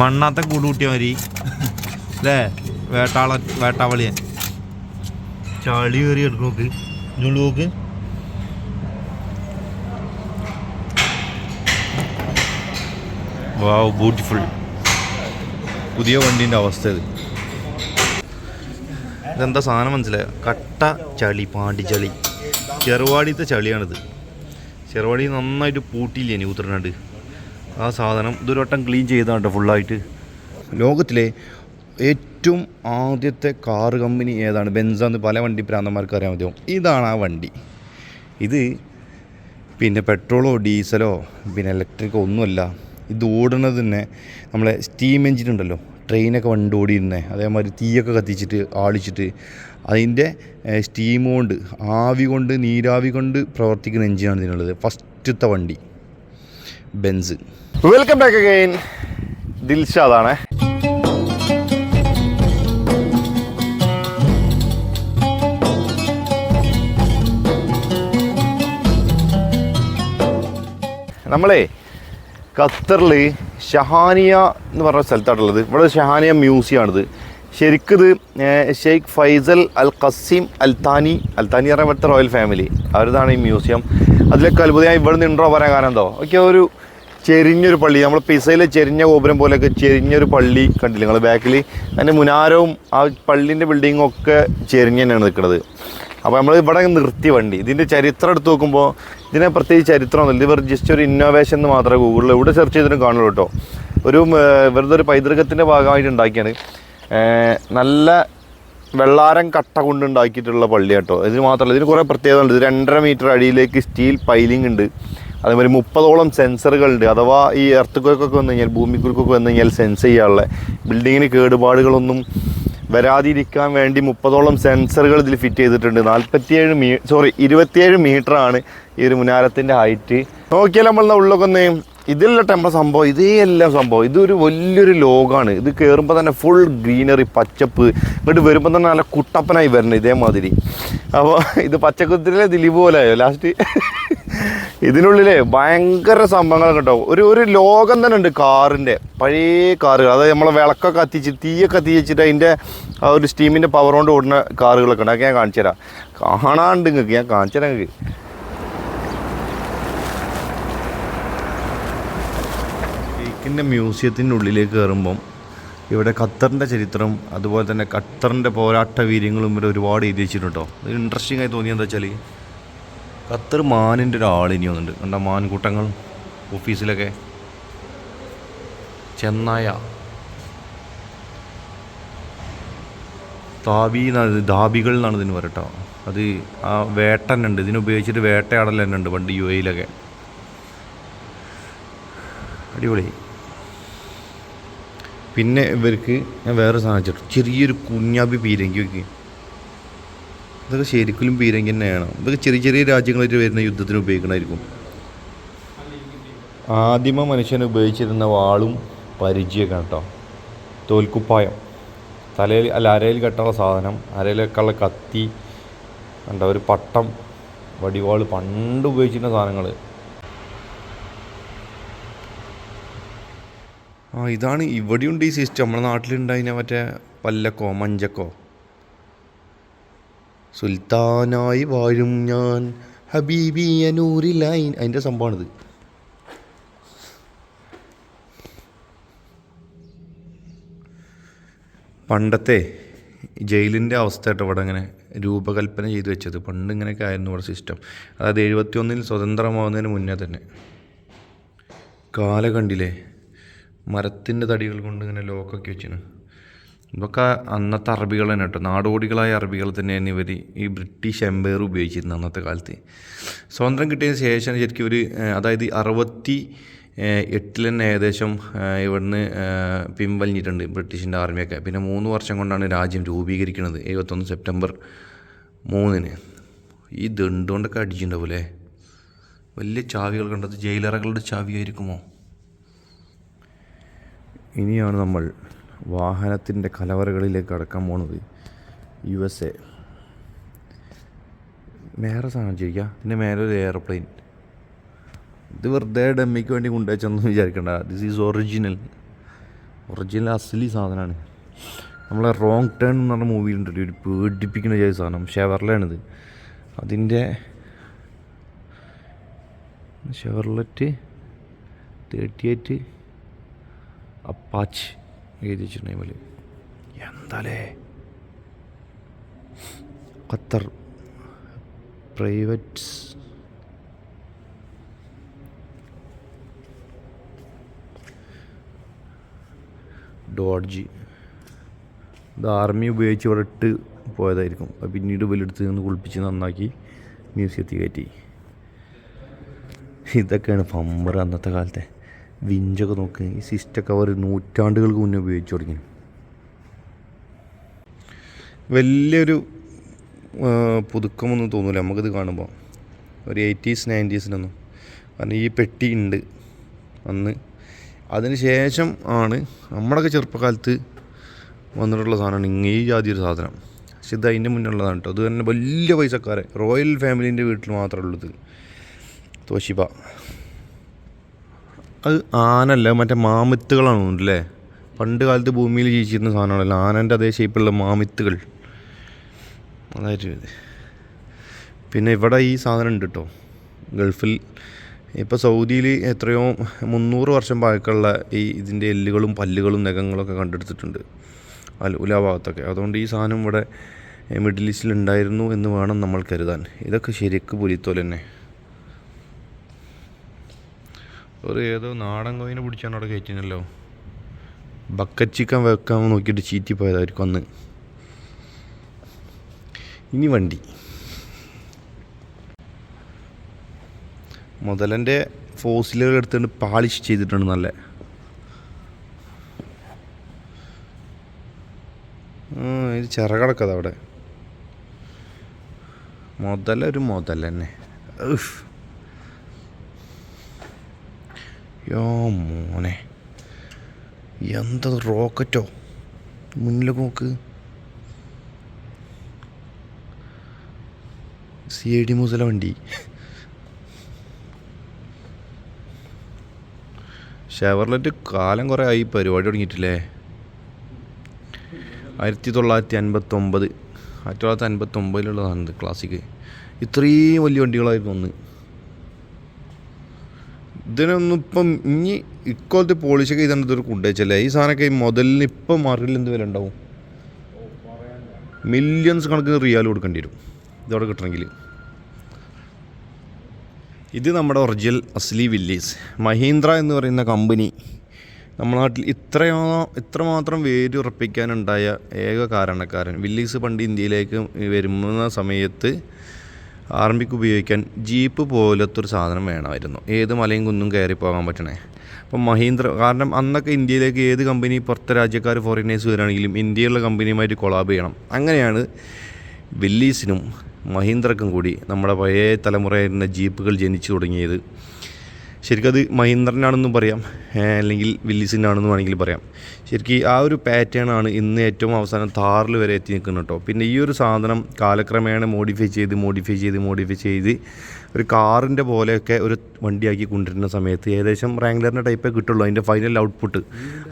മണ്ണാത്ത കൂട് കൂട്ടിയ മതി അല്ലേ വേട്ടാള വേട്ടാവളിയൻ. ചളി കയറി എടുക്കും നോക്ക്. നോക്ക്. വാവ് ബ്യൂട്ടിഫുൾ പുതിയ വണ്ടീന്റെ അവസ്ഥ ഇത്. ഇതെന്താ സാധനം മനസ്സിലായോ? കട്ട ചളി പാണ്ടി ചളി. ചെറുവാടിത്തെ ചളിയാണിത്. ചെറുവാടി നന്നായിട്ട് പൂട്ടിയില്ലേ ഇനി ഉത്തരനാട് ആ സാധനം ഇതൊരു വട്ടം ക്ലീൻ ചെയ്താണ്ട് ഫുള്ളായിട്ട് ലോകത്തിലെ ഏറ്റവും ആദ്യത്തെ കാർ കമ്പനി ഏതാണ്? ബെൻസാന്ന് പല വണ്ടി പ്രാന്തന്മാർക്ക് അറിയാൻ മതിയാവും ഇതാണ് ആ വണ്ടി. ഇത് പിന്നെ പെട്രോളോ ഡീസലോ പിന്നെ ഇലക്ട്രിക്കോ ഒന്നുമല്ല ഇത് ഓടുന്നത് തന്നെ നമ്മളെ സ്റ്റീം എഞ്ചിൻ ഉണ്ടല്ലോ. ട്രെയിനൊക്കെ വണ്ടി ഓടിയിരുന്നേ. അതേമാതിരി തീയൊക്കെ കത്തിച്ചിട്ട് ആളിച്ചിട്ട് അതിന്റെ സ്റ്റീം കൊണ്ട് ആവി കൊണ്ട് നീരാവി കൊണ്ട് പ്രവർത്തിക്കുന്ന എഞ്ചിനാണ് ഇതിനുള്ളത്. ഫസ്റ്റത്തെ വണ്ടി. ബെൻസ് വെൽക്കം ബാക്ക് അഗൈൻ ദിൽഷാദാണ് നമ്മളെ ഖത്തറിൽ ഷഹാനിയ എന്ന് പറഞ്ഞ സ്ഥലത്താണുള്ളത് ഇവിടെ ഷഹാനിയ മ്യൂസിയം ആണിത്. ശരിക്കിത് ഷെയ്ഖ് ഫൈസൽ അൽ ഖസീം അൽ താനി അൽ താനി പറഞ്ഞ ഇവിടുത്തെ റോയൽ ഫാമിലി. അവരതാണ് ഈ മ്യൂസിയം. അതിലൊക്കെ അത്ഭുതമായി ഇവിടെ നിന്ന് ഇൻട്രോ പറയാൻ കാരണം എന്തോ? ഒക്കെ ഒരു ചെരിഞ്ഞൊരു പള്ളി. നമ്മൾ പിസയിലെ ചെരിഞ്ഞ ഗോപുരം പോലെയൊക്കെ ചെരിഞ്ഞൊരു പള്ളി കണ്ടില്ല നിങ്ങൾ ബാക്കിൽ അതിന്റെ മുനാരവും ആ പള്ളീന്റെ ബിൽഡിങ്ങും ഒക്കെ ചെരിഞ്ഞ് തന്നെയാണ് നിൽക്കുന്നത് അപ്പോൾ നമ്മൾ ഇവിടെ നിർത്തി വണ്ടി. ഇതിന്റെ ചരിത്രം എടുത്ത് നോക്കുമ്പോൾ ഇതിനെ പ്രത്യേകിച്ച് ചരിത്രമൊന്നുമില്ല ഇത് ജസ്റ്റ് ഒരു ഇന്നോവേഷൻ എന്ന് മാത്രമേ ഗൂഗിളിൽ എവിടെ സെർച്ച് ചെയ്തിട്ടും കാണുള്ളൂ കേട്ടോ. ഒരു വെറുതെ ഒരു പൈതൃകത്തിന്റെ ഭാഗമായിട്ട് ഉണ്ടാക്കിയാണ്. നല്ല വെള്ളാരം കട്ട കൊണ്ടുണ്ടാക്കിയിട്ടുള്ള പള്ളി കേട്ടോ. ഇതിന് മാത്രമല്ല ഇതിന് കുറേ പ്രത്യേകത ഉണ്ട് ഇത് രണ്ടര മീറ്റർ അടിയിലേക്ക് സ്റ്റീൽ പൈലിംഗ് ഉണ്ട്. അതേമാതിരി മുപ്പതോളം സെൻസറുകളുണ്ട് അഥവാ ഈ എർത്തുക്കൊക്കെ വന്നു കഴിഞ്ഞാൽ ഭൂമിക്കുരുക്കൊക്കെ വന്നു കഴിഞ്ഞാൽ സെൻസ് ചെയ്യാനുള്ള ബിൽഡിങ്ങിന് കേടുപാടുകളൊന്നും വരാതിരിക്കാൻ വേണ്ടി മുപ്പതോളം സെൻസറുകൾ ഇതിൽ ഫിറ്റ് ചെയ്തിട്ടുണ്ട്. നാൽപ്പത്തിയേഴ് മീ സോറി ഇരുപത്തിയേഴ് മീറ്ററാണ് ഈ ഒരു മുനാരത്തിന്റെ ഹൈറ്റ് നോക്കിയാൽ നമ്മൾ ഉള്ളൊക്കെ ഒന്ന് ഇതിലുള്ള ടെമ്പ സംഭവം ഇതേ എല്ലാം സംഭവം. ഇതൊരു വലിയൊരു ലോകമാണ് ഇത് കയറുമ്പോൾ തന്നെ ഫുൾ ഗ്രീനറി പച്ചപ്പ്. ഇങ്ങോട്ട് വരുമ്പോൾ തന്നെ നല്ല കുട്ടപ്പനായി വരണം ഇതേമാതിരി. അപ്പോൾ ഇത് പച്ചക്കുത്തിലെ ദിലീപ് പോലെയോ ലാസ്റ്റ് ഇതിനുള്ളിലെ ഭയങ്കര സംഭവങ്ങൾ കേട്ടോ. ഒരു ഒരു ലോകം തന്നെ ഉണ്ട് കാറിന്റെ പഴയ കാറുകൾ. അതായത് നമ്മളെ വിളക്കൊക്കെ കത്തിച്ച് തീയൊക്കെ കത്തിച്ചിട്ട് അതിന്റെ ആ ഒരു സ്റ്റീമിന്റെ പവർ കൊണ്ട് ഓടുന്ന കാറുകളൊക്കെ ഉണ്ട്. അതൊക്കെ ഞാൻ കാണിച്ചു തരാം കാണാണ്ട് നിങ്ങൾക്ക് ഞാൻ കാണിച്ചു തരാം ഷെയ്ഖിന്റെ മ്യൂസിയത്തിന്റെ ഉള്ളിലേക്ക് കയറുമ്പം ഇവിടെ ഖത്തറിന്റെ ചരിത്രം അതുപോലെ തന്നെ ഖത്തറിന്റെ പോരാട്ട വീര്യങ്ങളും ഇവിടെ ഒരുപാട് എഴുതി വെച്ചിട്ടുണ്ടോ ഇത് ഇൻട്രസ്റ്റിംഗ് ആയി തോന്നിയത് എന്താ വെച്ചാൽ ഖത്തർ മാനിന്റെ ഒരു ഇനി വന്നിട്ടുണ്ട്. കണ്ട മാൻകൂട്ടങ്ങൾ ഓഫീസിലൊക്കെ? ചെന്നായ. താബി എന്നാണ് ധാബികൾ എന്നാണ് ഇതിന് പറയട്ടോ. അത് ആ വേട്ട തന്നെ ഉണ്ട് ഇതിനുപയോഗിച്ചിട്ട് വേട്ടയാടൽ തന്നെ ഉണ്ട് പണ്ട് യു എയിലൊക്കെ അടിപൊളി. പിന്നെ ഇവർക്ക് ഞാൻ വേറെ സാധനം ചെറിയൊരു കുഞ്ഞാബി പീരങ്കി വയ്ക്കുക ഇതൊക്കെ ശരിക്കും പീരങ്കി തന്നെയാണ്. ഇതൊക്കെ ചെറിയ ചെറിയ രാജ്യങ്ങളായിട്ട് വരുന്ന യുദ്ധത്തിന് ഉപയോഗിക്കണമായിരിക്കും. ആദിമ മനുഷ്യൻ ഉപയോഗിച്ചിരുന്ന വാളും പരിചയമൊക്കെ കേട്ടോ. തോൽക്കുപ്പായം. തലയിൽ അല്ല അരയിൽ കെട്ടാനുള്ള സാധനം അരയിലേക്കുള്ള കത്തി എന്താ ഒരു പട്ടം വടിവാൾ പണ്ട് ഉപയോഗിച്ചിരുന്ന സാധനങ്ങൾ ആ ഇതാണ് ഇവിടെയുണ്ട് ഈ സിസ്റ്റം നമ്മുടെ നാട്ടിലുണ്ടായിന മറ്റേ പല്ലക്കോ മഞ്ചക്കോ? സുൽത്താനായി വാഴും ഞാൻ ഹബീബി അനൂരിലൈൻ അതിന്റെ സംഭവമാണിത്. പണ്ടത്തെ ജയിലിന്റെ അവസ്ഥ കേട്ടോ ഇവിടെ ഇങ്ങനെ രൂപകൽപ്പന ചെയ്തു വെച്ചത്. പണ്ട് ഇങ്ങനെയൊക്കെ ആയിരുന്നു ഇവിടെ സിസ്റ്റം അതായത് എഴുപത്തി ഒന്നിൽ സ്വതന്ത്രമാവുന്നതിന് മുന്നേ തന്നെ. കാല കണ്ടില്ലേ മരത്തിന്റെ തടികൾ കൊണ്ട് ഇങ്ങനെ ലോക്കൊക്കെ വെച്ചിന്. ഇതൊക്കെ അന്നത്തെ അറബികൾ തന്നെ കേട്ടോ. നാടോടികളായ അറബികൾ തന്നെയാണ് ഇവർ ഈ ബ്രിട്ടീഷ് എംപയർ ഉപയോഗിച്ചിരുന്നത് അന്നത്തെ കാലത്ത്. സ്വാതന്ത്ര്യം കിട്ടിയതിന് ശേഷം ശരിക്കും ഒരു അതായത് അറുപത്തി എട്ടിൽ തന്നെ ഏകദേശം ഇവിടുന്ന് പിൻവലിഞ്ഞിട്ടുണ്ട് ബ്രിട്ടീഷിന്റെ ആർമിയൊക്കെ പിന്നെ മൂന്ന് വർഷം കൊണ്ടാണ് രാജ്യം രൂപീകരിക്കുന്നത് എഴുപത്തൊന്ന് സെപ്റ്റംബർ മൂന്നിന്. ഈ ദണ്ടുകൊണ്ടൊക്കെ അടിച്ചിട്ടുണ്ടാവൂലേ വലിയ ചാവികൾ കണ്ടത് ജയിലറകളുടെ ചാവിയായിരിക്കുമോ? ഇനിയാണ് നമ്മൾ വാഹനത്തിന്റെ കലവറകളിലേക്ക് കടക്കാൻ പോണത്. U S A. വേറെ സാധനം ചോദിക്കുക പിന്നെ മേലെ ഒരു എയർപ്ലെയിൻ ഇത് വെറുതെ ഡമ്മിക്ക് വേണ്ടി കൊണ്ടുവച്ചെന്ന് വിചാരിക്കണ്ട. ദിസ് ഈസ് ഒറിജിനൽ ഒറിജിനൽ അസലി സാധനമാണ് നമ്മളെ റോങ് ടേൺ എന്ന് പറഞ്ഞ മൂവിയിലുണ്ട് ഒരു പേടിപ്പിക്കുന്ന ചെയ്ത സാധനം. ഷെവർലാണിത് അതിന്റെ ഷെവർലെറ്റ് തേർട്ടി എയ്റ്റ് അപ്പാച്ച് എഴുതി എന്തല്ലേ എന്താലേ? ഖത്തർ പ്രൈവറ്റ് ഡോഡ്ജി ഇത് ആർമി ഉപയോഗിച്ച് ഇവിടെ ഇട്ട് പോയതായിരിക്കും. അത് പിന്നീട് ഇവലെടുത്ത് നിന്ന് കുളിപ്പിച്ച് നന്നാക്കി മ്യൂസിയത്തിൽ കയറ്റി. ഇതൊക്കെയാണ് പമ്പർ അന്നത്തെ കാലത്തെ. വിഞ്ചൊക്കെ നോക്ക്. ഈ സിസ്റ്റൊക്കെ അവർ നൂറ്റാണ്ടുകൾക്ക് മുന്നേ ഉപയോഗിച്ചു തുടങ്ങി വലിയൊരു പുതുക്കമൊന്നും തോന്നില്ല നമുക്കിത് കാണുമ്പോൾ ഒരു എയ്റ്റീസ് നയന്റീസിനൊന്നും. കാരണം ഈ പെട്ടി ഉണ്ട് അന്ന് അതിന് ശേഷം ആണ് നമ്മുടെയൊക്കെ ചെറുപ്പകാലത്ത് വന്നിട്ടുള്ള സാധനമാണ് ഇങ്ങേ ജാതി ഒരു സാധനം. പക്ഷെ ഇത് അതിന്റെ മുന്നുള്ളതാണ് കേട്ടോ അത് തന്നെ വലിയ പൈസക്കാരെ റോയൽ ഫാമിലീന്റെ വീട്ടിൽ മാത്രമേ ഉള്ളത് തോഷിബ. അത് ആനല്ല മറ്റേ മാമിത്തുകളാണ് തോന്നുന്നല്ലേ പണ്ട് കാലത്ത് ഭൂമിയിൽ ജീവിച്ചിരുന്ന സാധനമാണല്ലോ ആനന്റെ അതേ ഷേപ്പിലുള്ള മാമിത്തുകൾ. അതായിട്ട്. പിന്നെ ഇവിടെ ഈ സാധനം ഉണ്ട് കേട്ടോ ഗൾഫിൽ ഇപ്പോൾ സൗദിയിൽ എത്രയോ മുന്നൂറ് വർഷം പഴക്കമുള്ള ഈ ഇതിന്റെ എല്ലുകളും പല്ലുകളും നഖങ്ങളൊക്കെ കണ്ടെടുത്തിട്ടുണ്ട്. അൽ ഉല ഭാഗത്തൊക്കെ. അതുകൊണ്ട് ഈ സാധനം ഇവിടെ മിഡിൽ ഈസ്റ്റിൽ ഉണ്ടായിരുന്നു എന്ന് വേണം നമ്മൾ കരുതാൻ. ഇതൊക്കെ ശരിക്ക് പുലിത്തോൽ തന്നെ. ഒരു ഏതോ നാടൻ കോയിനെ പിടിച്ചാണ് അവിടെ കയറ്റിനല്ലോ. ബക്കറ്റ് ചിക്കൻ വെക്കാൻ നോക്കിയിട്ട് ചീറ്റി പോയതായിരിക്കും അന്ന്. ഇനി വണ്ടി. മുതലന്റെ ഫോസിലുകൾ എടുത്തുകൊണ്ട് പാളിഷ് ചെയ്തിട്ടുണ്ട് നല്ല. ഇത് ചിറകടക്കതവിടെ മുതലൊരു മുതൽ തന്നെ ഉഫ്. യോ മോനെ. എന്താ റോക്കറ്റോ? മുന്നിലൊക്കെ നോക്ക്. സി ഐ ഡി മുസല വണ്ടി. ഷെവർലെറ്റ് കാലം കുറേ ആയി പരിപാടി തുടങ്ങിയിട്ടില്ലേ? ആയിരത്തി തൊള്ളായിരത്തി അൻപത്തൊമ്പത് ആയിരത്തി തൊള്ളായിരത്തി അൻപത്തൊമ്പതിലുള്ളതാണ് ക്ലാസിക് ഇത്രയും വലിയ വണ്ടികളായിരുന്നു ഒന്ന് ഇതിനൊന്നും ഇപ്പം ഇനി ഇക്കോലത്തെ പോളിഷൊക്കെ ചെയ്തിട്ട് ഇതൊരു കൊണ്ടുവച്ചല്ലേ ഈ സാധനമൊക്കെ ഈ മുതലിന് ഇപ്പം മാർക്കറ്റിൽ എന്ത് വില ഉണ്ടാവും? മില്യൺസ് കണക്കിന് റിയാൽ കൊടുക്കേണ്ടി വരും. ഇതവിടെ കിട്ടണമെങ്കിൽ. ഇത് നമ്മുടെ ഒറിജിനൽ അസ്ലി വില്ലേജ് മഹീന്ദ്ര എന്ന് പറയുന്ന കമ്പനി നമ്മുടെ നാട്ടിൽ ഇത്രയോ ഇത്രമാത്രം വേരുറപ്പിക്കാനുണ്ടായ ഏക കാരണക്കാരൻ. വില്ലീസ് പണ്ട് ഇന്ത്യയിലേക്ക് വരുന്ന സമയത്ത് ആർമിക്ക് ഉപയോഗിക്കാൻ ജീപ്പ് പോലത്തെ ഒരു സാധനം വേണമായിരുന്നു. ഏത് മലയും കുന്നും കയറി പോകാൻ പറ്റണേ. അപ്പം മഹീന്ദ്ര കാരണം അന്നൊക്കെ ഇന്ത്യയിലേക്ക് ഏത് കമ്പനി പുറത്തെ രാജ്യക്കാർ ഫോറിനേഴ്സ് വരികയാണെങ്കിലും ഇന്ത്യയിലുള്ള കമ്പനിയുമായിട്ട് കൊളാബ് ചെയ്യണം. അങ്ങനെയാണ് വില്ലീസിനും മഹീന്ദ്രക്കും കൂടി നമ്മുടെ പഴയ തലമുറയായിരുന്ന ജീപ്പുകൾ ജനിച്ചു തുടങ്ങിയത്. ശരിക്കും അത് മഹീന്ദ്രനാണെന്നും പറയാം അല്ലെങ്കിൽ വില്ലിസിനാണെന്നും വേണമെങ്കിൽ പറയാം. ശരിക്കും ആ ഒരു പാറ്റേൺ ആണ് ഇന്ന് ഏറ്റവും അവസാനം താറിൽ വരെ എത്തി നിൽക്കുന്നത് കേട്ടോ. പിന്നെ ഈ ഒരു സാധനം കാലക്രമേണ മോഡിഫൈ ചെയ്ത് മോഡിഫൈ ചെയ്ത് മോഡിഫൈ ചെയ്ത് ഒരു കാറിന്റെ പോലെയൊക്കെ ഒരു വണ്ടിയാക്കി കൊണ്ടുവരുന്ന സമയത്ത് ഏകദേശം റാങ്ക്ലറിന്റെ ടൈപ്പേ കിട്ടുള്ളൂ അതിന്റെ ഫൈനൽ ഔട്ട്പുട്ട്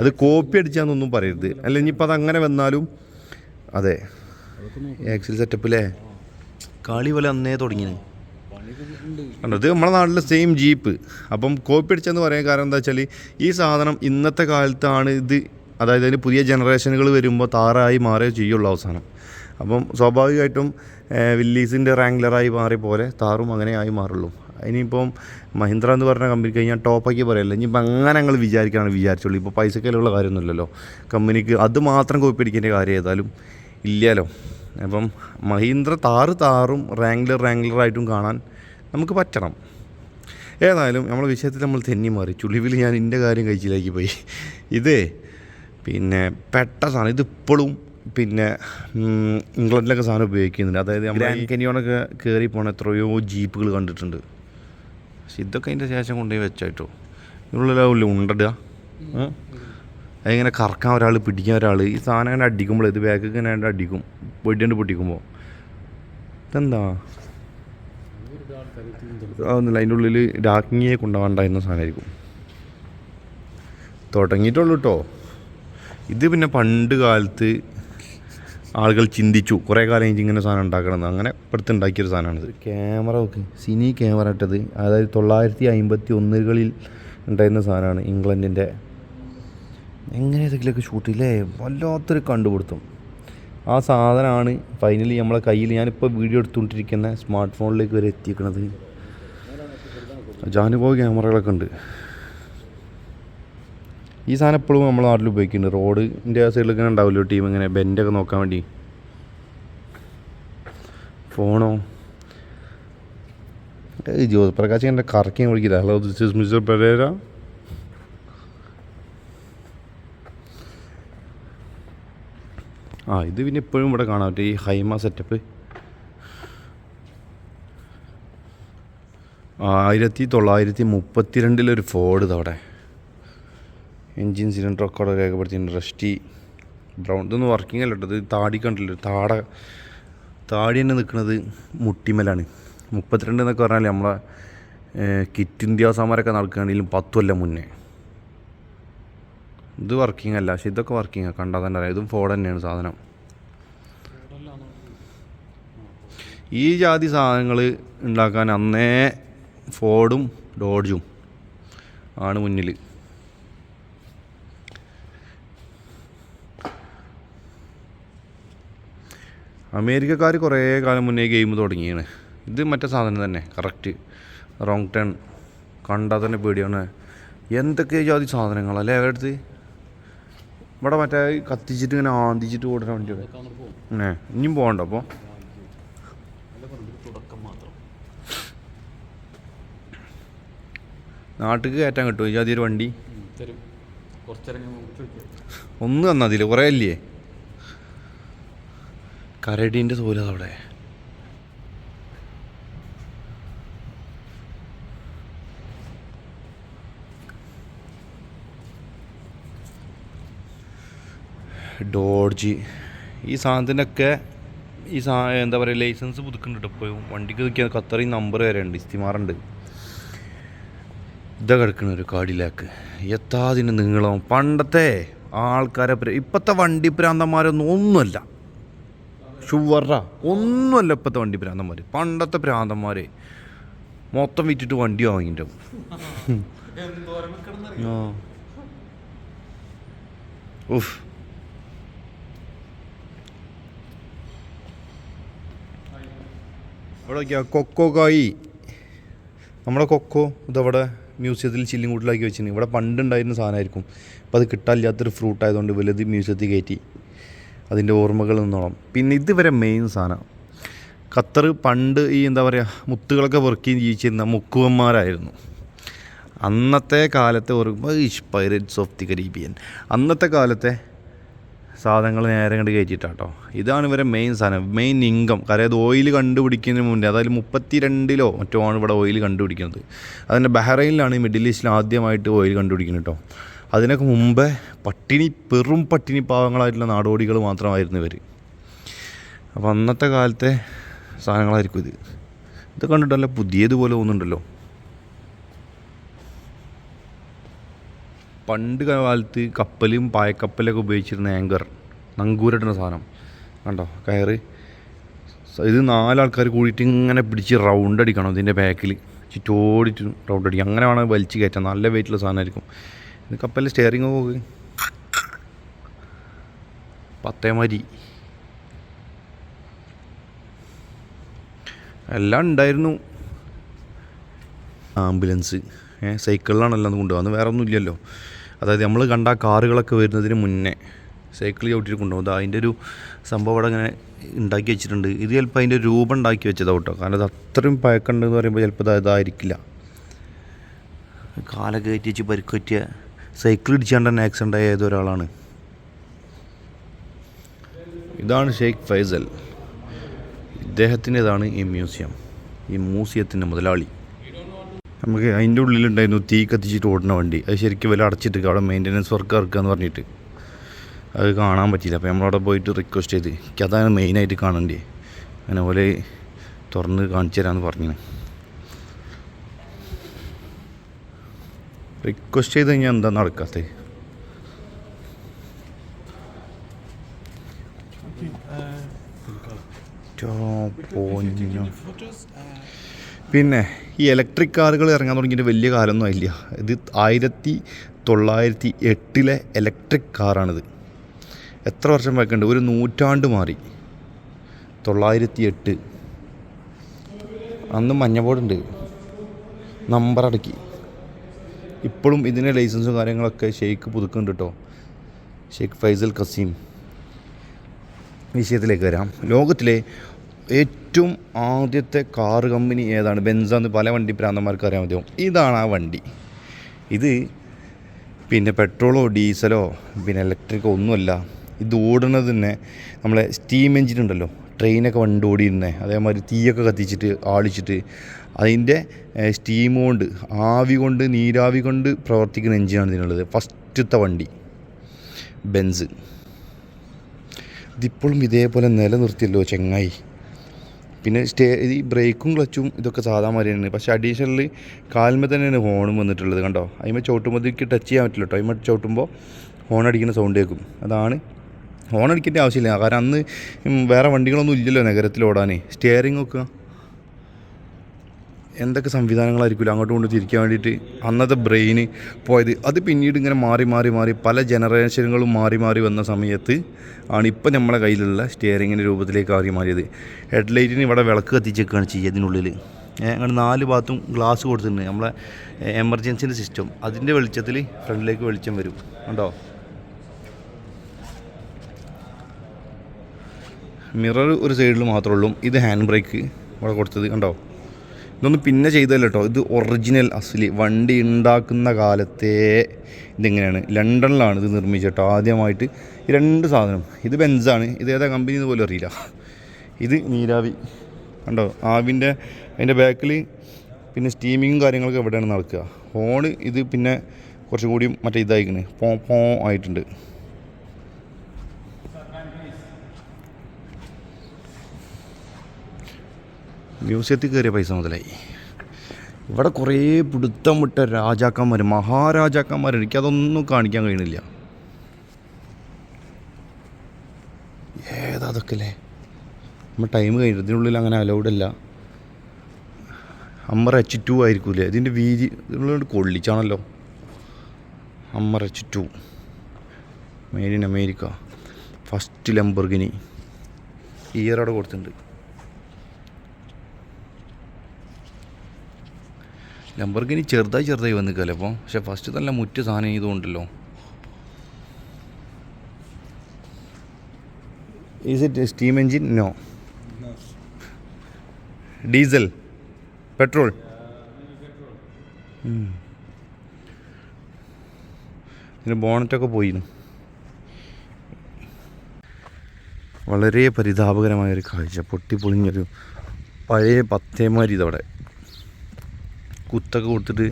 അത് കോപ്പി അടിച്ചാന്നൊന്നും പറയരുത്. അല്ല ഇനിയിപ്പോൾ അത് അങ്ങനെ വന്നാലും അതെ. ആക്സിൽ സെറ്റപ്പിലേ കാളി പോലെ അന്നേ തുടങ്ങിയത് കണ്ടോ ഇത് നമ്മുടെ നാട്ടിലെ സെയിം ജീപ്പ് അപ്പം കോപ്പി അടിച്ചെന്ന് പറയാൻ കാരണം എന്താ വെച്ചാൽ ഈ സാധനം ഇന്നത്തെ കാലത്താണ് ഇത് അതായത് അതിന് പുതിയ ജനറേഷനുകൾ വരുമ്പോൾ താറായി മാറേ ചെയ്യുള്ളൂ അവസാനം. അപ്പം സ്വാഭാവികമായിട്ടും വില്ലീസിന്റെ റാങ്ക്ലറായി മാറി പോലെ താറും അങ്ങനെ ആയി മാറുള്ളൂ. ഇനിയിപ്പം മഹീന്ദ്ര എന്ന് പറഞ്ഞ കമ്പനി കഴിഞ്ഞാൽ ടോപ്പാക്കി പറയല്ല. ഇനിയിപ്പോൾ അങ്ങനെ ഞങ്ങൾ വിചാരിക്കാനാണ് വിചാരിച്ചുള്ളൂ. ഇപ്പോൾ പൈസക്കലുള്ള കാര്യമൊന്നുമില്ലല്ലോ. കമ്പനിക്ക് അത് മാത്രം കോപ്പി അടിക്കേണ്ട കാര്യം ഏതായാലും ഇല്ലല്ലോ. അപ്പം മഹീന്ദ്ര താറ് താറും റാങ്ക്ലർ റാങ്ക്ലറായിട്ടും കാണാൻ നമുക്ക് പറ്റണം. ഏതായാലും നമ്മളെ വിഷയത്തിൽ നമ്മൾ തെന്നി മാറി. ചുളിവിൽ ഞാൻ എന്റെ കാര്യം കഴിച്ചിലേക്ക് പോയി. ഇതേ പിന്നെ പെട്ട സാധനം. ഇതിപ്പോഴും പിന്നെ ഇംഗ്ലണ്ടിലൊക്കെ സാധനം ഉപയോഗിക്കുന്നുണ്ട്. അതായത് ഗ്രാൻഡ് കനിയോണൊക്കെ കയറി പോണ എത്രയോ ജീപ്പുകൾ കണ്ടിട്ടുണ്ട്. പക്ഷെ ഇതൊക്കെ അതിന്റെ ശേഷം കൊണ്ടുപോയി വെച്ചായിട്ടോ. ഇതിനുള്ളിലാവില്ല ഉണ്ടടുക? അതിങ്ങനെ കറക്കാൻ ഒരാൾ പിടിക്കാൻ ഒരാൾ ഈ സാധനം ഇങ്ങനെ അടിക്കുമ്പോൾ ഇത് ബാഗ് ഇങ്ങനെ അടിക്കും. പൊടിയുണ്ട് പൊട്ടിക്കുമ്പോൾ ഇതെന്താ? അതൊന്നുമില്ല അതിന്റെ ഉള്ളിൽ രാജ്ഞിയെ കൊണ്ടുപോകാണ്ടായിരുന്ന സാധനമായിരിക്കും. തുടങ്ങിയിട്ടുള്ളൂ കേട്ടോ ഇത് പിന്നെ പണ്ട് കാലത്ത് ആളുകൾ ചിന്തിച്ചു. കുറേ കാലം കഴിഞ്ഞ് ഇങ്ങനെ സാധനം ഉണ്ടാക്കണമെന്ന് അങ്ങനെ ഇപ്പോഴത്തെ ഉണ്ടാക്കിയൊരു സാധനമാണിത് ക്യാമറ ഒക്കെ സിനി ക്യാമറ ഇട്ടത്. അതായത് തൊള്ളായിരത്തി അമ്പത്തി ഒന്നുകളിൽ ഉണ്ടായിരുന്ന സാധനമാണ് ഇംഗ്ലണ്ടിന്റെ. എങ്ങനെ ഇതെങ്കിലൊക്കെ ഷൂട്ട് ഇല്ലേ വല്ലാത്തൊരു കണ്ടുപിടുത്തം. ആ സാധനമാണ് ഫൈനലി നമ്മളെ കയ്യിൽ ഞാനിപ്പോൾ വീഡിയോ എടുത്തുകൊണ്ടിരിക്കുന്ന സ്മാർട്ട് ഫോണിലേക്ക് വരെ എത്തിക്കണത് ജാനുഭോഗ് ക്യാമറകളൊക്കെ ഉണ്ട്. ഈ സാധനം എപ്പോഴും നമ്മൾ നാട്ടിൽ ഉപയോഗിക്കുന്നുണ്ട്. റോഡിന്റെ സൈഡിൽ ഇങ്ങനെ ഉണ്ടാവില്ലോ ടീം ഇങ്ങനെ ബെൻഡൊക്കെ നോക്കാൻ വേണ്ടി. ഫോണോ? ജ്യോതി പ്രകാശ് എന്റെ കറക്കി വിളിക്കില്ല? Hello this is mister Perera ആ ഇത് പിന്നെ ഇപ്പോഴും ഇവിടെ കാണാൻ പറ്റും ഈ ഹൈമ സെറ്റപ്പ് ആയിരത്തി തൊള്ളായിരത്തി മുപ്പത്തിരണ്ടിലൊരു ഫോർഡ് ഇതവിടെ എൻജിൻ സിലിണ്ടറൊക്കെ അവിടെ രേഖപ്പെടുത്തിയിട്ടുണ്ട് റഷ്ടി ബ്രൗൺ. ഇതൊന്നും വർക്കിംഗ് അല്ല കേട്ടോ. ഇത് താടി കണ്ടില്ല? താട. താടി തന്നെ നിൽക്കുന്നത് മുട്ടിമലാണ്. മുപ്പത്തിരണ്ട് എന്നൊക്കെ പറഞ്ഞാൽ നമ്മളെ കിറ്റ് ഇന്ത്യ സമരമൊക്കെ നടക്കുകയാണെങ്കിലും പത്ത് കൊല്ലം മുന്നേ. ഇത് വർക്കിംഗ് അല്ല. പക്ഷെ ഇതൊക്കെ വർക്കിംഗ് കണ്ടാൽ തന്നെ അറിയാം. ഇതും ഫോർഡ് തന്നെയാണ് സാധനം. ഈ ജാതി സാധനങ്ങൾ ഉണ്ടാക്കാൻ അന്നേ ഫോർഡും ഡോഡ്ജും ആണ് മുന്നിൽ. അമേരിക്കക്കാർ കുറേ കാലം മുന്നേ ഗെയിം തുടങ്ങിയാണ്. ഇത് മറ്റേ സാധനം തന്നെ കറക്റ്റ്. Wrong turn. കണ്ടാൽ തന്നെ പേടിയാണ്. എന്തൊക്കെ ജാതി സാധനങ്ങളല്ലേ അല്ലേ അവരടുത്ത് ഇവിടെ മറ്റേ കത്തിച്ചിട്ട് ഇങ്ങനെ ആന്തിച്ചിട്ട് ഓടുന്ന വണ്ടിയുടെ ഇനിയും പോകണ്ട അപ്പോൾ? നാട്ടിലേക്ക് കയറ്റാൻ കിട്ടുമോ? ഈ ഒരു വണ്ടി. ഒന്ന് തന്നാ തന്നതില്ല കുറേ അല്ലേ? കരടീന്റെ തോലത് അവിടെ. ഡോഡ്ജ്. ഈ സാധനത്തിനൊക്കെ ഈ സാ എന്താ പറയുക ലൈസൻസ് പുതുക്കുന്നുണ്ട് ഇപ്പോഴും. വണ്ടിക്ക് നിൽക്കിയ ഖത്തറി നമ്പർ വരെ ഉണ്ട് ഇസ്തിമാറുണ്ട്. ഇതാ കിടക്കണ ഒരു കാടിലാക്ക്. എത്താതിന് നീളം. പണ്ടത്തെ ആൾക്കാരെ ഇപ്പോഴത്തെ വണ്ടി പ്രാന്തന്മാരൊന്നും ഒന്നുമല്ല. ഷുവറ ഒന്നുമല്ല ഇപ്പത്തെ വണ്ടി പ്രാന്തന്മാർ പണ്ടത്തെ പ്രാന്തന്മാർ മൊത്തം വിറ്റിട്ട് വണ്ടി വാങ്ങിയിട്ടു ഉഫ്. ഇവിടെ കൊക്കോ കായി നമ്മുടെ കൊക്കോ ഇതവിടെ. മ്യൂസിയത്തിൽ ചില്ലിങ് കൂട്ടിലാക്കി വെച്ചിട്ടുണ്ട് ഇവിടെ പണ്ടുണ്ടായിരുന്ന സാധനമായിരിക്കും. അപ്പോൾ അത് കിട്ടാനില്ലാത്തൊരു ഫ്രൂട്ട് ആയതുകൊണ്ട് വലുത് മ്യൂസിയത്തിൽ കയറ്റി അതിന്റെ ഓർമ്മകൾ നിന്നോളം പിന്നെ ഇതുവരെ മെയിൻ സാധനം. ഖത്തർ പണ്ട് ഈ എന്താ പറയുക മുത്തുകളൊക്കെ പെറുക്കിയും ജീവിച്ചിരുന്ന മുക്കുവന്മാരായിരുന്നു. അന്നത്തെ കാലത്തെ ഓർക്കുമ്പോൾ പൈറേറ്റ്സ് ഓഫ് ദി കരീബിയൻ അന്നത്തെ കാലത്തെ സാധനങ്ങൾ നേരെ കണ്ട് കയറ്റിയിട്ടാട്ടോ ഇതാണ് ഇവരെ മെയിൻ സാധനം. Main income. കാരണം അത് ഓയിൽ കണ്ടുപിടിക്കുന്നതിന് മുന്നേ അതായത് മുപ്പത്തി രണ്ടിലോ മറ്റോ ആണ് ഇവിടെ ഓയിൽ കണ്ടുപിടിക്കുന്നത്. അതിന്റെ ബഹ്റൈനിലാണ് മിഡിൽ ഈസ്റ്റിൽ ആദ്യമായിട്ട് ഓയിൽ കണ്ടുപിടിക്കുന്നത് കേട്ടോ അതിനൊക്കെ മുമ്പേ പട്ടിണി പെറും പട്ടിണി പാവങ്ങളായിട്ടുള്ള നാടോടികൾ മാത്രമായിരുന്നു ഇവർ അപ്പോൾ അന്നത്തെ കാലത്തെ സാധനങ്ങളായിരിക്കും ഇത്. ഇത് കണ്ടിട്ടല്ല? പുതിയതുപോലെ തോന്നുന്നുണ്ടല്ലോ. പണ്ട് കാലത്ത് കപ്പലും പായക്കപ്പലൊക്കെ ഉപയോഗിച്ചിരുന്ന ആങ്കർ നങ്കൂരിടുന്ന സാധനം. കണ്ടോ? കയറ്. ഇത് നാലാൾക്കാർ കൂടിയിട്ട് ഇങ്ങനെ പിടിച്ച് റൗണ്ട് അടിക്കണം ഇതിന്റെ ബാക്കിൽ ചുറ്റോടിച്ച് റൗണ്ട് അടിക്കും. അങ്ങനെ വേണം വലിച്ച് കയറ്റാം നല്ല വെയിറ്റുള്ള സാധനമായിരിക്കും. ഇത് കപ്പലിൽ സ്റ്റിയറിംഗ് പോകും പത്തേമാരി. എല്ലാം ഉണ്ടായിരുന്നു. ആംബുലൻസ്. സൈക്കിളിലാണല്ലോ അന്ന് കൊണ്ടുപോകുന്നത് വേറെ ഒന്നും ഇല്ലല്ലോ. അതായത് നമ്മൾ കണ്ട കാറുകളൊക്കെ വരുന്നതിന് മുന്നേ സൈക്കിൾ ചവിട്ടിട്ട് കൊണ്ടുപോകും അത് അതിന്റെ ഒരു സംഭവം അവിടെ ഇങ്ങനെ ഉണ്ടാക്കി വെച്ചിട്ടുണ്ട്. ഇത് ചിലപ്പോൾ അതിന്റെ രൂപം ഉണ്ടാക്കി വെച്ചതാണ് കേട്ടോ. കാരണം അത് അത്രയും പഴക്കമുണ്ടെന്ന് പറയുമ്പോൾ ചിലപ്പോൾ അത് ഇതായിരിക്കില്ല. കാലൊക്കെ കയറ്റി വെച്ച് പരിക്കുപറ്റിയ സൈക്കിൾ ഇടിച്ചാണ്ട് തന്നെ ആക്സിഡന്റ് ആയ ഏതൊരാളാണ് ഇതാണ് ഷെയ്ഖ് ഫൈസൽ. ഇദ്ദേഹത്തിന്റെതാണ് ഈ മ്യൂസിയം. ഈ മ്യൂസിയത്തിന്റെ മുതലാളി. നമുക്ക് അതിന്റെ ഉള്ളിലുണ്ടായിരുന്നു തീ കത്തിച്ചിട്ട് ഓടുന്ന വണ്ടി. അത് ശരിക്കും വില അടച്ചിട്ട് അവിടെ മെയിന്റനൻസ് വർക്ക് ഇറക്കുക എന്ന് പറഞ്ഞിട്ട്. അത് കാണാൻ പറ്റിയില്ല. അപ്പോൾ നമ്മളവിടെ പോയിട്ട് റിക്വസ്റ്റ് ചെയ്ത് എനിക്ക് അതാണ് മെയിനായിട്ട് കാണണ്ടേ? അങ്ങനെ പോലെ തുറന്ന് കാണിച്ചു തരാമെന്ന് പറഞ്ഞു റിക്വസ്റ്റ് ചെയ്ത് കഴിഞ്ഞാൽ എന്താ നടക്കാത്ത? പിന്നെ ഈ ഇലക്ട്രിക് കാറുകൾ ഇറങ്ങാൻ തുടങ്ങിയിട്ട് വലിയ കാലമൊന്നും ഇല്ല ഇത് ആയിരത്തി തൊള്ളായിരത്തി എട്ടിലെ ഇലക്ട്രിക് കാറാണിത്. എത്ര വർഷം പഴക്കമുണ്ട് ഒരു നൂറ്റാണ്ട് മാറി. തൊള്ളായിരത്തി എട്ട്. അന്ന് മഞ്ഞ ബോർഡുണ്ട്. നമ്പർ അടക്കി. ഇപ്പോഴും ഇതിന്റെ ലൈസൻസും കാര്യങ്ങളൊക്കെ ഷെയ്ഖ് പുതുക്കുന്നുണ്ട് കേട്ടോ ഷെയ്ഖ് ഫൈസൽ കസീം വിഷയത്തിലേക്ക് വരാം. ലോകത്തിലെ ഏറ്റവും ആദ്യത്തെ കാർ കമ്പനി ഏതാണ്? ബെൻസാന്ന് പല വണ്ടി പ്രാന്തന്മാർക്ക് അറിയാൻ മതിയാവും ഇതാണ് ആ വണ്ടി. ഇത് പിന്നെ പെട്രോളോ ഡീസലോ പിന്നെ ഇലക്ട്രിക്കോ ഒന്നുമല്ല. ഇത് ഓടുന്നത് തന്നെ നമ്മളെ സ്റ്റീം എഞ്ചിൻ ഉണ്ടല്ലോ. ട്രെയിനൊക്കെ വണ്ടി ഓടിയിരുന്നേ. അതേമാതിരി തീയൊക്കെ കത്തിച്ചിട്ട് ആളിച്ചിട്ട് അതിന്റെ സ്റ്റീം കൊണ്ട് ആവി കൊണ്ട് നീരാവി കൊണ്ട് പ്രവർത്തിക്കുന്ന എഞ്ചിനാണ് ഇതിനുള്ളത്. ഫസ്റ്റത്തെ വണ്ടി. ബെൻസ്. ഇതിപ്പോഴും ഇതേപോലെ നിലനിർത്തിയല്ലോ ചെങ്ങായി. പിന്നെ സ്റ്റേ ഈ ബ്രേക്കും ക്ലച്ചും ഇതൊക്കെ സാധാരണ മാതിരിയാണ്. പക്ഷേ അഡീഷണലി കാൽമേ തന്നെയാണ് ഹോണും വന്നിട്ടുള്ളത് കണ്ടോ? അതിമ ചവിട്ടുമ്പോഴത്തേക്ക് ടച്ച് ചെയ്യാൻ പറ്റില്ല കേട്ടോ. അതിമ ചവിട്ടുമ്പോൾ ഹോൺ അടിക്കുന്ന സൗണ്ട് കേൾക്കും. അതാണ് ഹോൺ അടിക്കേണ്ട ആവശ്യമില്ല. കാരണം അന്ന് വേറെ വണ്ടികളൊന്നും ഇല്ലല്ലോ നഗരത്തിൽ ഓടാനേ സ്റ്റിയറിംഗ് ഒക്കെ എന്തൊക്കെ സംവിധാനങ്ങളായിരിക്കില്ല അങ്ങോട്ട് കൊണ്ട് തിരിക്കാൻ വേണ്ടിയിട്ട് അന്നത്തെ ബ്രെയിന് പോയത്. അത് പിന്നീട് ഇങ്ങനെ മാറി മാറി മാറി പല ജനറേഷനുകളും മാറി മാറി വന്ന സമയത്ത് ആണ് ഇപ്പം നമ്മളെ കയ്യിലുള്ള സ്റ്റിയറിങ്ങിന്റെ രൂപത്തിലേക്ക് മാറി മാറിയത്. ഹെഡ്ലൈറ്റിന് ഇവിടെ വിളക്ക് കത്തിച്ചേക്കാണ് ചെയ്യുന്നതിനുള്ളിൽ അങ്ങനെ നാല് ഭാഗത്തും ഗ്ലാസ് കൊടുത്തിട്ടുണ്ട് നമ്മളെ എമർജൻസിന്റെ സിസ്റ്റം. അതിന്റെ വെളിച്ചത്തിൽ ഫ്രണ്ടിലേക്ക് വെളിച്ചം വരും. കണ്ടോ? മിറർ ഒരു സൈഡിൽ മാത്രമേ ഉള്ളൂ. ഇത് ഹാൻഡ് ബ്രേക്ക് ഇവിടെ കൊടുത്തത്. കണ്ടോ? ഇതൊന്നും പിന്നെ ചെയ്തല്ലോ കേട്ടോ ഇത് ഒറിജിനൽ അസലി വണ്ടി ഉണ്ടാക്കുന്ന കാലത്തെ ഇതിങ്ങനെയാണ്? ലണ്ടനിലാണ് ഇത് നിർമ്മിച്ചത് കേട്ടോ ആദ്യമായിട്ട് ഈ രണ്ട് സാധനം. ഇത് ബെൻസാണ്. ഇത് ഏതാ കമ്പനി എന്ന് പോലും അറിയില്ല. ഇത് നീരാവി. കണ്ടോ? ആവിന്റെ അതിന്റെ ബാക്കിൽ പിന്നെ സ്റ്റീമിങ്ങും കാര്യങ്ങളൊക്കെ എവിടെയാണ് നടക്കുക. ഹോണ് ഇത് പിന്നെ കുറച്ചും കൂടി മറ്റേ ഇതായിക്കണ്. പോ പോ ആയിട്ടുണ്ട്. മ്യൂസിയത്തിൽ കയറിയ പൈസ മുതലായി. ഇവിടെ കുറേ പിടുത്തം വിട്ട രാജാക്കന്മാർ മഹാരാജാക്കന്മാർ എനിക്കതൊന്നും കാണിക്കാൻ കഴിയണില്ല ഏതാ അതൊക്കെ അല്ലേ നമ്മൾ ടൈം കഴിഞ്ഞു. ഇതിനുള്ളിൽ അങ്ങനെ അലൗഡ് അല്ല. അമ്മർ എച്ച് ടു ആയിരിക്കൂലേ? ഇതിന്റെ വീതി ഇതിനുള്ളിൽ കൊള്ളിച്ചാണല്ലോ. Hummer H two made in America first Lamborghini year അവിടെ കൊടുത്തിട്ടുണ്ട്. ലംബർഗിനി ചെറുതായി ചെറുതായി വന്നു അപ്പോൾ പക്ഷെ ഫസ്റ്റ് നല്ല മുറ്റ സാധനം ചെയ്തുകൊണ്ടല്ലോ. Is it steam engine no diesel petrol ഇതിന് ബോണറ്റൊക്കെ പോയിരുന്നു. വളരെ പരിതാപകരമായൊരു കാഴ്ച. പൊട്ടിപ്പൊളിഞ്ഞൊരു പഴയ പത്തേമാരി ഇതവിടെ കുത്തൊക്കെ കൊടുത്തിട്ട്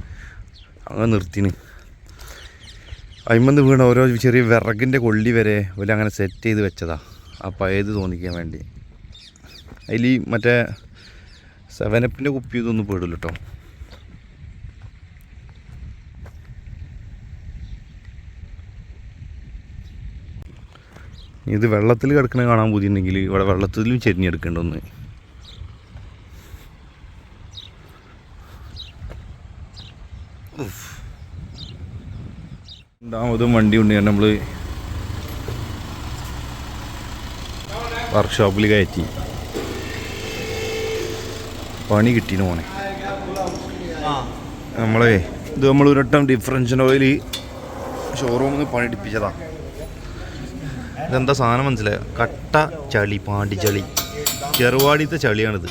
അങ്ങനെ നിർത്തിന് അയിമന്ന് വീണ ഓരോ ചെറിയ വിറകിന്റെ കൊള്ളി വരെ ഇവർ അങ്ങനെ സെറ്റ് ചെയ്ത് വെച്ചതാ. ആ പഴയത് തോന്നിക്കാൻ വേണ്ടി. അതിൽ മറ്റേ സെവനപ്പിന്റെ കുപ്പി ഇതൊന്നും പേടില്ല കേട്ടോ ഇത് വെള്ളത്തിൽ കിടക്കണ കാണാൻ പോയിട്ടുണ്ടെങ്കിൽ ഇവിടെ വെള്ളത്തിലും ചെരിഞ്ഞെടുക്കേണ്ടൊന്ന് രണ്ടാമതും വണ്ടി ഉണ്ട്. നമ്മൾ വർക്ക്ഷോപ്പിൽ കയറ്റി. പണി കിട്ടീന് പോണേ നമ്മളെ ഇത് നമ്മൾ ഒരു വട്ടം ഡിഫറൻഷ്യൽ ഓയിൽ ഷോറൂമിൽ നിന്ന് പണി പണിയെടുപ്പിച്ചതാ ഇതെന്താ സാധനം മനസ്സിലായോ? കട്ട ചളി പാണ്ടി ചളി. ചെറുവാടിത്തെ ചളിയാണിത്.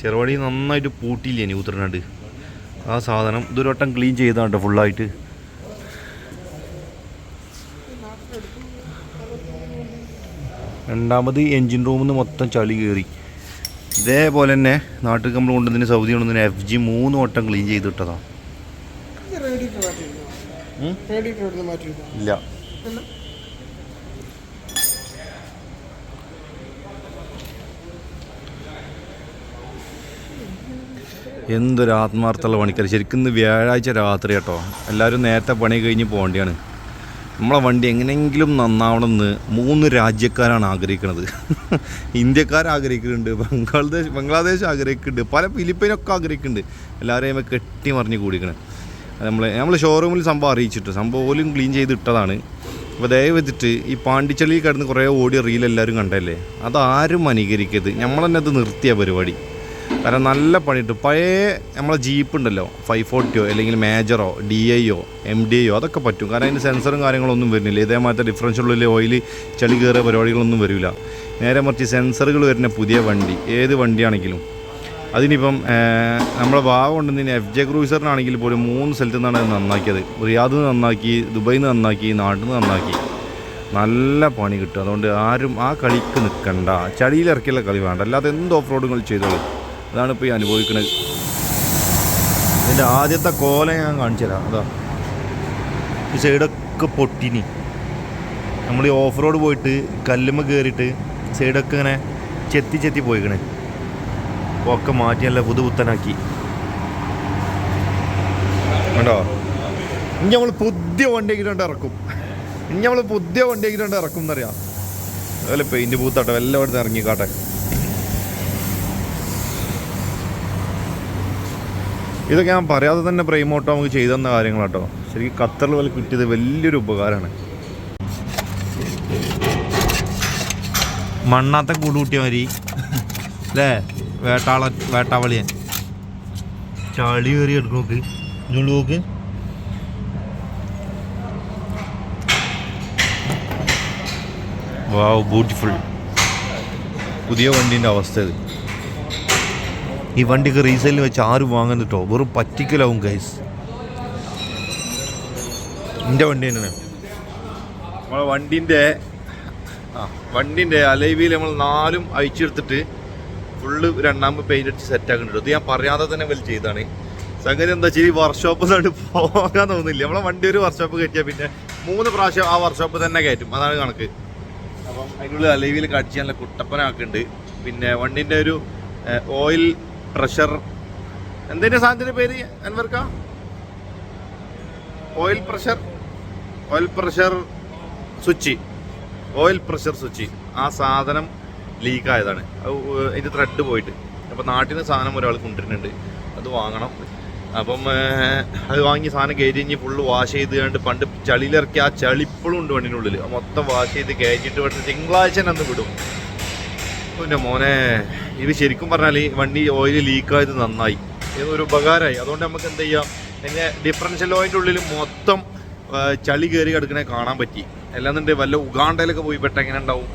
ചെറുവാടി നന്നായിട്ട് പൂട്ടിയില്ലേ ഇനി ഉത്തരനാണ്ട് ആ സാധനം ഇതൊരു വട്ടം ക്ലീൻ ചെയ്താണ്ട് ഫുള്ളായിട്ട് രണ്ടാമത് എൻജിൻ റൂമിൽ നിന്ന് മൊത്തം ചളി കയറി ഇതേപോലെ തന്നെ നാട്ടിൽ നമ്മൾ കൊണ്ടുവന്നതിന് സൗദി കൊണ്ടുവന്നതിന് എഫ് ജി മൂന്ന് വട്ടം ക്ലീൻ ചെയ്ത് ഇട്ടതാണ് ഇല്ല. എന്തൊരു ആത്മാർത്ഥമുള്ള പണിക്കാർ ശരിക്കും വ്യാഴാഴ്ച രാത്രി കേട്ടോ. എല്ലാവരും നേരത്തെ പണി കഴിഞ്ഞ് പോകേണ്ടിയാണ്. നമ്മളെ വണ്ടി എങ്ങനെയെങ്കിലും നന്നാവണമെന്ന് മൂന്ന് രാജ്യക്കാരാണ് ആഗ്രഹിക്കുന്നത് ഇന്ത്യക്കാർ ആഗ്രഹിക്കുന്നുണ്ട് ബംഗ്ലാദേശ് ബംഗ്ലാദേശ് ആഗ്രഹിക്കുന്നുണ്ട് പല ഫിലിപ്പൈനൊക്കെ ആഗ്രഹിക്കുന്നുണ്ട്. എല്ലാവരെയും കെട്ടി മറിഞ്ഞ് കൂടിക്കണം നമ്മൾ നമ്മൾ ഷോറൂമിൽ സംഭവം അറിയിച്ചിട്ട് സംഭവം പോലും ക്ലീൻ ചെയ്ത് ഇട്ടതാണ്. അപ്പോൾ ദയവെച്ചിട്ട് വെച്ചിട്ട് ഈ പാണ്ടിച്ചളിയിൽ കിടന്ന് കുറേ ഓടിയ റീൽ എല്ലാവരും കണ്ടല്ലേ അതാരും അനുകരിക്കരുത്. നമ്മൾ തന്നെ അത് നിർത്തിയ പരിപാടി. കാരണം നല്ല പണിയിട്ട് പഴയ നമ്മളെ ജീപ്പ് ഉണ്ടല്ലോ ഫൈവ് ഫോർട്ടിയോ അല്ലെങ്കിൽ മേജറോ ഡി ഐയോ എം ഡി ഐയോ അതൊക്കെ പറ്റും. കാരണം അതിന് സെൻസറും കാര്യങ്ങളൊന്നും വരുന്നില്ല. ഇതേമാതിരി ഡിഫറൻഷ്യലുള്ള ഓയിൽ ചളി കയറിയ പരിപാടികളൊന്നും വരില്ല. നേരെ മറിച്ച് സെൻസറുകൾ വരുന്ന പുതിയ വണ്ടി ഏത് വണ്ടിയാണെങ്കിലും. അതിനിപ്പം നമ്മളെ ഭാഗം കൊണ്ടുവന്നതിന് എഫ് ജെ ക്രൂസറിനാണെങ്കിൽ പോലും മൂന്ന് സ്ഥലത്തു നിന്നാണ് അത് നന്നാക്കിയത്. റിയാദ് നിന്ന് നന്നാക്കി ദുബൈയിൽ നിന്ന് നന്നാക്കി നാട്ടിൽ നിന്ന് നന്നാക്കി. നല്ല പണി കിട്ടും. അതുകൊണ്ട് ആരും ആ കളിക്ക് നിൽക്കണ്ട ചളിയിലിറക്കിയുള്ള കളി വേണ്ട. അല്ലാതെ എന്ത് ഓഫ് റോഡുകൾ ചെയ്തോളൂ അതാണ് ഇപ്പോൾ ഈ അനുഭവിക്കുന്നത് ഇതിന്റെ ആദ്യത്തെ കോല ഞാൻ കാണിച്ചു തരാം അതാ. ഈ സൈഡൊക്കെ പൊട്ടിനി. നമ്മൾ ഈ ഓഫ് റോഡ് പോയിട്ട് കല്ലുമ്മ കയറിയിട്ട് സൈഡൊക്കെ ഇങ്ങനെ ചെത്തി ചെത്തി പോയിക്കണേ. ഒക്കെ മാറ്റി നല്ല പുതുപുത്തനാക്കി. കണ്ടോ? ഇനി നമ്മൾ പുതിയ വണ്ടി ആക്കിയിട്ട് ഇറക്കും? ഇനി നമ്മൾ പുതിയ വണ്ടി ആക്കിയിട്ട് ഇറക്കും എന്നറിയാം. അതുപോലെ പെയിന്റ് പൂത്താട്ടെ. എല്ലാം ഇവിടുന്ന് ഇറങ്ങിക്കാട്ടെ. ഇതൊക്കെ ഞാൻ പറയാതെ തന്നെ പ്രൈമോട്ടോ നമുക്ക് ചെയ്തു തന്ന കാര്യങ്ങളാട്ടോ. ശരിക്കും ഖത്തറിൽ പോലെ കിട്ടിയത് വലിയൊരു ഉപകാരമാണ് മണ്ണാത്ത കൂട് കൂട്ടിയ മതി. അല്ലേ വേട്ടാള വേട്ടാവളിയൻ. ചളി കയറി എടുക്കും നോക്ക്. ഇങ്ങോട്ട് നോക്ക്. Wow beautiful. പുതിയ വണ്ടീന്റെ അവസ്ഥ ഇത്. ഈ വണ്ടിക്ക് റീസെയിൽ വെച്ച് ആരും വാങ്ങുന്നിട്ടോ വെറും പറ്റിക്കലാവും ഗൈസ് എന്റെ വണ്ടി തന്നെയാണ്. നമ്മളെ വണ്ടീന്റെ ആ വണ്ടീന്റെ അലൈവിയിൽ നമ്മൾ നാലും അഴിച്ചെടുത്തിട്ട് ഫുള്ള് രണ്ടാമത് പെയിന്റ് അടിച്ച് സെറ്റ് ആക്കുന്നുണ്ട് ഇത് ഞാൻ പറയാതെ തന്നെ വലിയ ചെയ്താണ് സംഗതി എന്താ വെച്ചാൽ ഈ വർക്ക്ഷോപ്പ് തൊട്ട് പോകാൻ തോന്നുന്നില്ല നമ്മളെ വണ്ടി ഒരു വർക്ക്ഷോപ്പ് കയറ്റിയാൽ പിന്നെ മൂന്ന് പ്രാവശ്യം ആ വർക്ക്ഷോപ്പ് തന്നെ കയറ്റും. അതാണ് കണക്ക്. അപ്പം അതിനുള്ളിൽ അലൈവിൽ കടിച്ച് നല്ല കുട്ടപ്പനാക്കുന്നുണ്ട്. പിന്നെ വണ്ടിന്റെ ഒരു ഓയിൽ പ്രഷർ. എന്തിന്റെ സാധനത്തിന്റെ പേര് അൻവർക്ക? Oil pressure. Oil pressure switch oil pressure switch ആ സാധനം ലീക്ക് ആയതാണ് അത് അതിന്റെ ത്രെഡ് പോയിട്ട്. അപ്പോൾ നാട്ടിൽ നിന്ന് സാധനം ഒരാൾ കൊണ്ടുവരുന്നുണ്ട്. അത് വാങ്ങണം. അപ്പം അത് വാങ്ങി സാധനം കയറ്റി കഴിഞ്ഞ് ഫുള്ള് വാഷ് ചെയ്ത് കണ്ട് പണ്ട് ചളിയിലിറക്കി ആ ചളി ഇപ്പോഴും ഉണ്ട് വണ്ടിനുള്ളിൽ മൊത്തം വാഷ് ചെയ്ത് കയറ്റിയിട്ട് വേണ്ട തിങ്കളാഴ്ച തന്നെ അന്ന് വിടും. പിന്നെ മോനെ ഇത് ശരിക്കും പറഞ്ഞാൽ ഈ വണ്ടി ഓയിൽ ലീക്കായത് നന്നായി. ഇതൊരു ഉപകാരമായി അതുകൊണ്ട് നമുക്ക് എന്ത് ചെയ്യാം? പിന്നെ ഡിഫറൻഷ്യൽ ഓയിന്റെ ഉള്ളിൽ മൊത്തം ചളി കയറി കിടക്കണേ കാണാൻ പറ്റി. അല്ലാന്നുണ്ടെങ്കിൽ വല്ല ഉഗാണ്ടയിലൊക്കെ പോയി പെട്ടെങ്ങനെ ഉണ്ടാവും?